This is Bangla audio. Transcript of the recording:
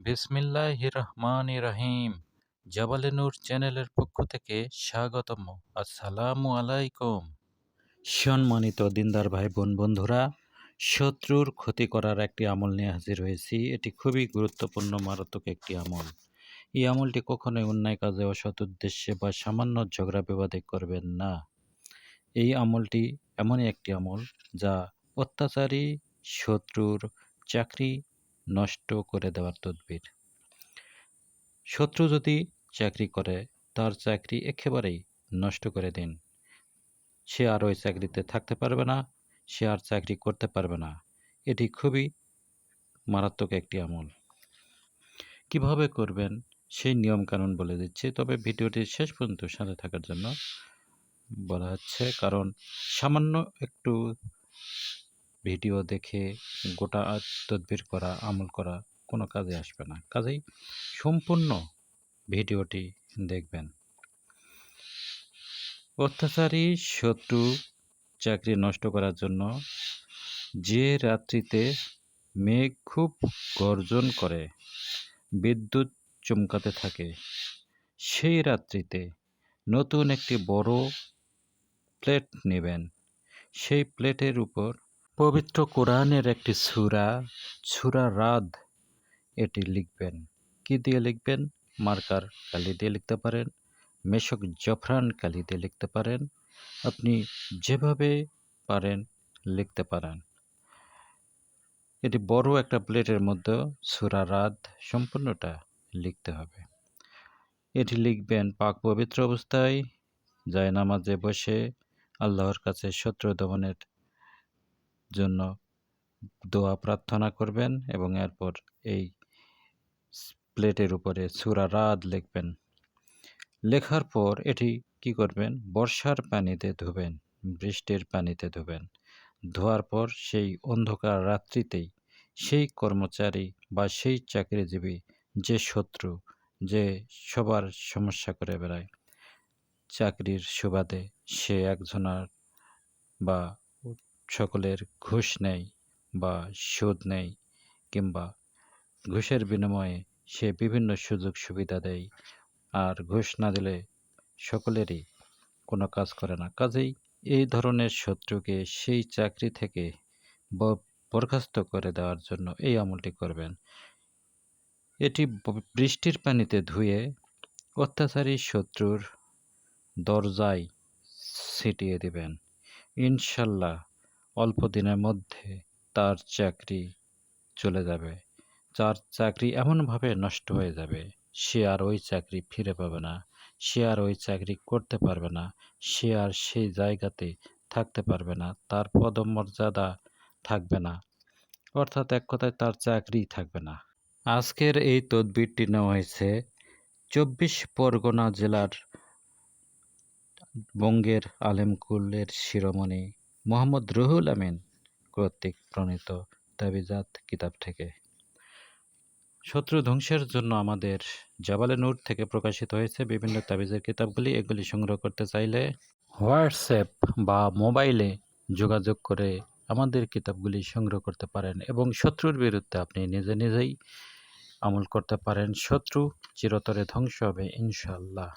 বিসমিল্লাহ রহমান রহিম জাবালে নূর চ্যানেলের পক্ষ থেকে স্বাগতম আসসালামু আলাইকুম। সম্মানিত দিনদার ভাই বোন বন্ধুরা, শত্রুর ক্ষতি করার একটি আমল নিয়ে হাজির হয়েছি। এটি খুবই গুরুত্বপূর্ণ, মারাত্মক একটি আমল। এই আমলটি কখনোই অন্যায় কাজে, অসৎ উদ্দেশ্যে বা সামান্য ঝগড়া বিবাদে করবেন না। এই আমলটি এমনই একটি আমল যা অত্যাচারী, শত্রুর চাকরি নষ্ট করে দেওয়ার তদবির। শত্রু যদি চাকরি করে, তার চাকরি একেবারেই নষ্ট করে দিন। সে আর ওই চাকরিতে থাকতে পারবে না, সে আর চাকরি করতে পারবে না। এটি খুবই মারাত্মক একটি আমল। কীভাবে করবেন সেই নিয়মকানুন বলে দিচ্ছি, তবে ভিডিওটি শেষ পর্যন্ত সাথে থাকার জন্য বলা হচ্ছে, কারণ সামান্য একটু ভিডিও দেখে গোটা তদবির করা, আমল করা কোনো কাজে আসবে না। কাজেই সম্পূর্ণ ভিডিওটি দেখবেন। অত্যাচারী শত্রু চাকরি নষ্ট করার জন্য যে রাত্রিতে মেঘ খুব গর্জন করে, বিদ্যুৎ চমকাতে থাকে, সেই রাত্রিতে নতুন একটি বড় প্লেট নেবেন। সেই প্লেটের উপর পবিত্র কোরআনের একটি সুরা সুরা রাদ, এটি লিখবেন। কি দিয়ে লিখবেন? মার্কার কালি দিয়ে লিখতে পারেন, মেশক জফরান কালি দিয়ে লিখতে পারেন, আপনি যেভাবে পারেন লিখতে পারেন। এটি বড় একটা প্লেটের মধ্যে সুরা রাত সম্পূর্ণটা লিখতে হবে। এটি লিখবেন পাক পবিত্র অবস্থায়, যায় নামাজে বসে, আল্লাহর কাছে শত্রু দমনের জন্য দোয়া প্রার্থনা করবেন এবং এরপর এই প্লেটের উপরে সুরা রাত লিখবেন। লেখার পর এটি কি করবেন? বর্ষার পানিতে ধুবেন, বৃষ্টির পানিতে ধুবেন। ধোয়ার পর সেই অন্ধকার রাত্রিতেই সেই কর্মচারী বা সেই চাকরিজীবী, যে শত্রু, যে সবার সমস্যা করে বেড়ায়, চাকরির সুবাদে সে একজনার বা সকলের ঘুষ নেয় বা সুদ নেয় কিংবা ঘুষের বিনিময়ে সে বিভিন্ন সুযোগ সুবিধা দেয়। আর ঘুষ না দিলে সকলেরই কোনো কাজ করে না। কাজেই এই ধরনের শত্রুকে সেই চাকরি থেকে বরখাস্ত করে দেওয়ার জন্য এই আমলটি করবেন। এটি বৃষ্টির পানিতে ধুয়ে অত্যাচারী শত্রুর দরজায় ছিটিয়ে দিবেন। ইনশাল্লাহ অল্প দিনের মধ্যে তার চাকরি চলে যাবে। তার চাকরি এমনভাবে নষ্ট হয়ে যাবে, সে আর ওই চাকরি ফিরে পাবে না, সে আর ওই চাকরি করতে পারবে না, সে আর সেই জায়গাতে থাকতে পারবে না, তার পদমর্যাদা থাকবে না, অর্থাৎ এক কথায় তার চাকরি থাকবে না। আজকের এই তদবিরটি নেওয়া হয়েছে চব্বিশ পরগনা জেলার বঙ্গের আলেমকুলের শিরোমণি মোহাম্মদ রুহুল আমিন কর্তৃক প্রণীত তাবিজাত কিতাব থেকে। শত্রু ধ্বংসের জন্য আমাদের জাবালে নূর থেকে প্রকাশিত হয়েছে বিভিন্ন তাবিজের কিতাবগুলি। এগুলি সংগ্রহ করতে চাইলে হোয়াটসঅ্যাপ বা মোবাইলে যোগাযোগ করে আমাদের কিতাবগুলি সংগ্রহ করতে পারেন এবং শত্রুর বিরুদ্ধে আপনি নিজে নিজেই আমল করতে পারেন। শত্রু চিরতরে ধ্বংস হবে ইনশাল্লাহ